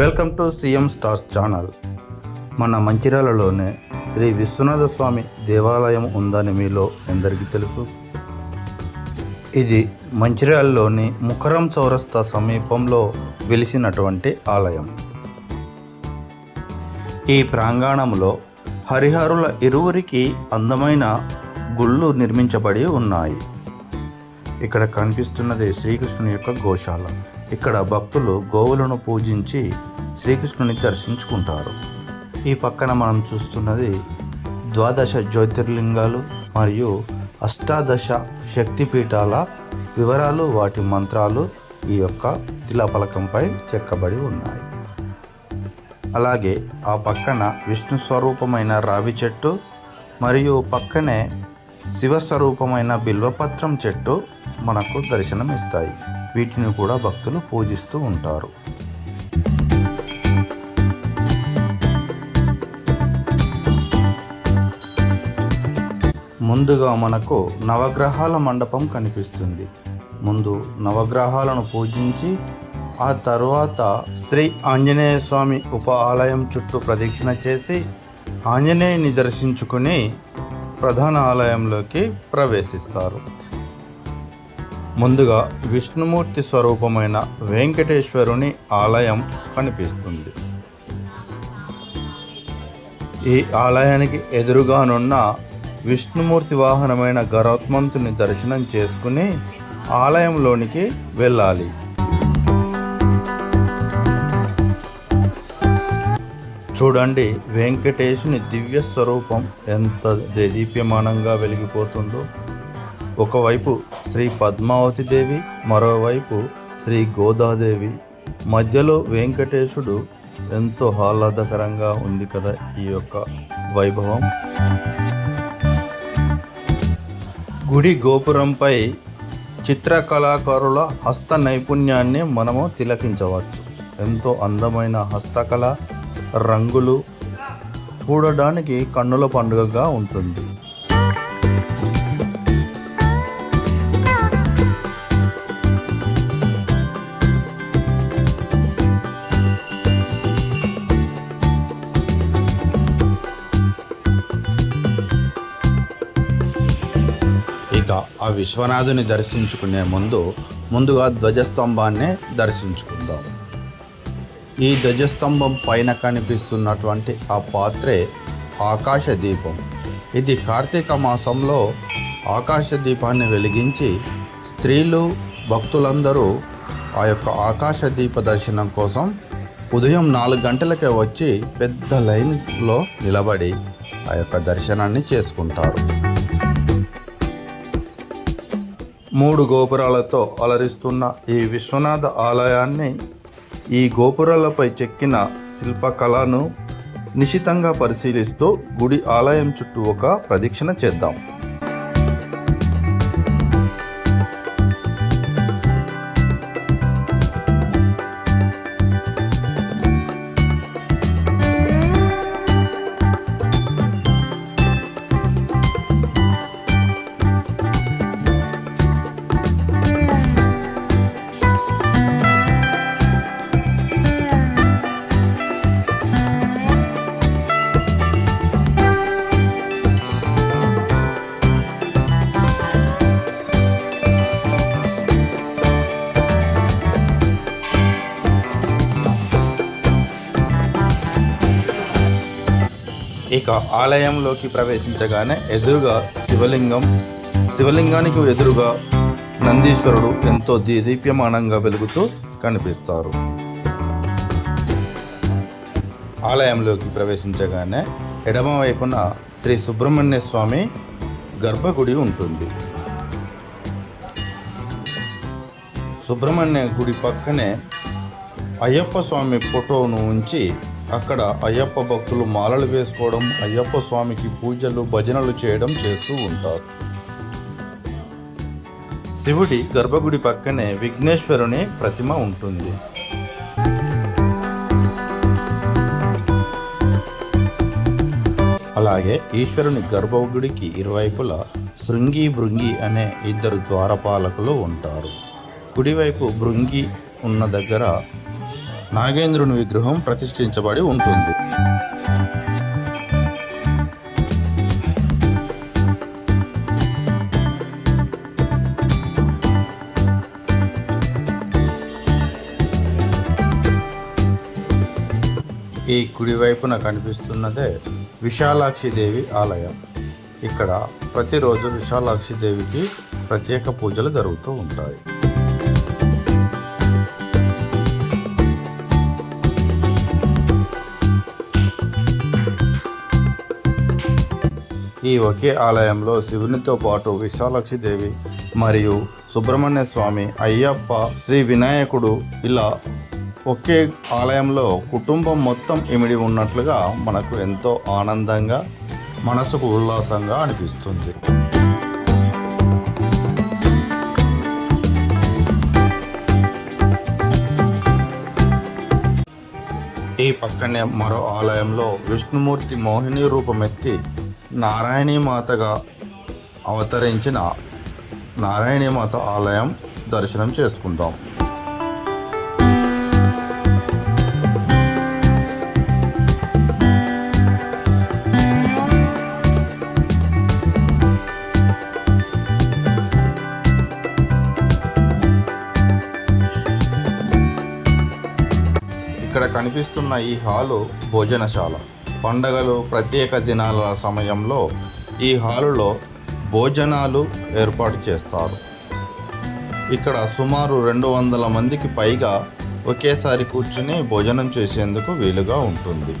Welcome to CM stars channel మన మంచిర్యాలలోనే శ్రీ విశ్వనాథ స్వామి దేవాలయం ఉందని మీలో ఎందరికీ తెలుసు? ఇది మంచిర్యాలలోని ముఖరం చౌరస్తా సమీపంలో వెలిసినటువంటి ఆలయం. ఈ ప్రాంగణంలో హరిహరుల ఇరువురికి అందమైన గుళ్ళు నిర్మించబడి ఉన్నాయి. ఇక్కడ కనిపిస్తున్నది శ్రీకృష్ణుని యొక్క గోశాల. ఇక్కడ భక్తులు గోవులను పూజించి శ్రీకృష్ణుని దర్శించుకుంటారు. ఈ పక్కన మనం చూస్తున్నది ద్వాదశ జ్యోతిర్లింగాలు మరియు అష్టాదశ శక్తిపీఠాల వివరాలు వాటి మంత్రాలు ఈ యొక్క శిలాఫలకంపై చెక్కబడి ఉన్నాయి. అలాగే ఆ పక్కన విష్ణు స్వరూపమైన రావి చెట్టు మరియు పక్కనే శివస్వరూపమైన బిల్వపత్రం చెట్టు మనకు దర్శనం ఇస్తాయి వీటిని కూడా భక్తులు పూజిస్తూ ఉంటారు. ముందుగా మనకు నవగ్రహాల మండపం కనిపిస్తుంది. ముందు నవగ్రహాలను పూజించి ఆ తరువాత శ్రీ ఆంజనేయ స్వామి ఉప ఆలయం చుట్టూ ప్రదక్షిణ చేసి ఆంజనేయుని దర్శించుకుని ప్రధాన ఆలయంలోకి ప్రవేశిస్తారు. ముందుగా విష్ణుమూర్తి స్వరూపమైన వెంకటేశ్వరుని ఆలయం కనిపిస్తుంది. ఈ ఆలయానికి ఎదురుగానున్న విష్ణుమూర్తి వాహనమైన గరుత్మంతుని దర్శనం చేసుకుని ఆలయంలోనికి వెళ్ళాలి. చూడండి వెంకటేశుని దివ్య స్వరూపం ఎంత దేదీప్యమానంగా వెలిగిపోతుందో. ఒకవైపు శ్రీ పద్మావతి దేవి మరోవైపు శ్రీ గోదాదేవి. మధ్యలో వెంకటేశుడు ఎంతో ఆహ్లాదకరంగా ఉంది కదా ఈ యొక్క వైభవం. గుడి గోపురంపై చిత్రకళాకారుల హస్త నైపుణ్యాన్ని మనము తిలకించవచ్చు. ఎంతో అందమైన హస్తకళ రంగులు చూడడానికి కన్నుల పండుగగా ఉంటుంది. ఇక ఆ విశ్వనాథుని దర్శించుకునే ముందు ముందుగా ధ్వజస్తంభాన్నే దర్శించుకుందాం. ఈ ధ్వజస్తంభం పైన కనిపిస్తున్నటువంటి ఆ పాత్రే ఆకాశ దీపం. ఇది కార్తీక మాసంలో ఆకాశ దీపాన్ని వెలిగించి స్త్రీలు భక్తులందరూ ఆ యొక్క ఆకాశ దీప దర్శనం కోసం ఉదయం నాలుగు గంటలకే వచ్చి పెద్ద లైన్లో నిలబడి ఆ యొక్క దర్శనాన్ని చేసుకుంటారు. మూడు గోపురాలతో అలరిస్తున్న ఈ విశ్వనాథ ఆలయాన్ని ఈ గోపురాలపై చెక్కిన శిల్పకళను నిశితంగా పరిశీలిస్తూ గుడి ఆలయం చుట్టూ ఒక ప్రదక్షిణ చేద్దాం. ఇక ఆలయంలోకి ప్రవేశించగానే ఎదురుగా శివలింగం శివలింగానికి ఎదురుగా నందీశ్వరుడు ఎంతో దీప్యమానంగా వెలుగుతూ కనిపిస్తారు. ఆలయంలోకి ప్రవేశించగానే ఎడమ వైపున శ్రీ సుబ్రహ్మణ్య స్వామి గర్భగుడి ఉంటుంది. సుబ్రహ్మణ్య గుడి పక్కనే అయ్యప్ప స్వామి ఫోటోను ఉంచి అక్కడ అయ్యప్ప భక్తులు మాలలు వేసుకోవడం అయ్యప్ప స్వామికి పూజలు భజనలు చేయడం చేస్తూ ఉంటారు. శివుడి గర్భగుడి పక్కనే విఘ్నేశ్వరుని ప్రతిమ ఉంటుంది. అలాగే ఈశ్వరుని గర్భగుడికి ఇరువైపులా శృంగి భృంగి అనే ఇద్దరు ద్వారపాలకులు ఉంటారు. కుడివైపు భృంగి ఉన్న దగ్గర నాగేంద్రుని విగ్రహం ప్రతిష్ఠించబడి ఉంటుంది. ఈ కుడివైపున కనిపిస్తున్నదే విశాలాక్షి దేవి ఆలయం. ఇక్కడ ప్రతిరోజు విశాలాక్షి దేవికి ప్రత్యేక పూజలు జరుగుతూ ఉంటాయి. ఈ ఒకే ఆలయంలో శివునితో పాటు విశాలక్షిదేవి మరియు సుబ్రహ్మణ్య స్వామి అయ్యప్ప శ్రీ వినాయకుడు ఇలా ఒకే ఆలయంలో కుటుంబం మొత్తం ఇమిడి ఉన్నట్లుగా మనకు ఎంతో ఆనందంగా మనసుకు ఉల్లాసంగా అనిపిస్తుంది. ఈ పక్కనే మరో ఆలయంలో విష్ణుమూర్తి మోహిని రూపమెత్తి నారాయణీమాతగా అవతరించిన నారాయణీమాత ఆలయం దర్శనం చేసుకుందాం. ఇక్కడ కనిపిస్తున్న ఈ హాలు భోజనశాల. పండగలు ప్రత్యేక దినాల సమయంలో ఈ హాలులో భోజనాలు ఏర్పాటు చేస్తారు. ఇక్కడ సుమారు రెండు వందల మందికి పైగా ఒకేసారి కూర్చుని భోజనం చేసేందుకు వీలుగా ఉంటుంది.